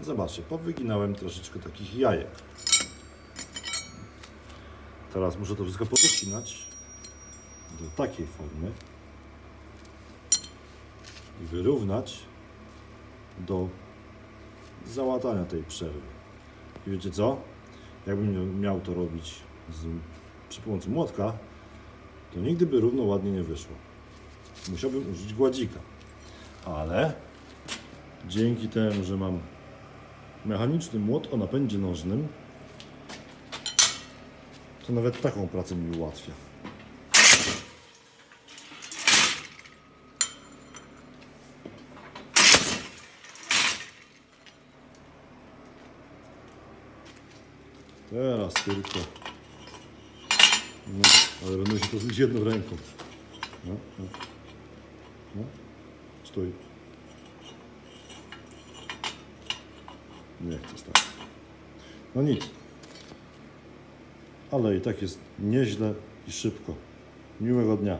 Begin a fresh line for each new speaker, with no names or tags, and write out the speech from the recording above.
Zobaczcie, powyginałem troszeczkę takich jajek. Teraz muszę to wszystko powycinać do takiej formy i wyrównać do załatania tej przerwy. I wiecie co? Jakbym miał to robić z, przy pomocy młotka, to nigdy by równo ładnie nie wyszło. Musiałbym użyć gładzika. Ale dzięki temu, że mam mechaniczny młot o napędzie nożnym, to nawet taką pracę mi ułatwia. Teraz tylko. No, ale będę się to zrobić jedną ręką. No, no. No. Stój. Nie chcę stać. No nic. Ale i tak jest nieźle i szybko. Miłego dnia.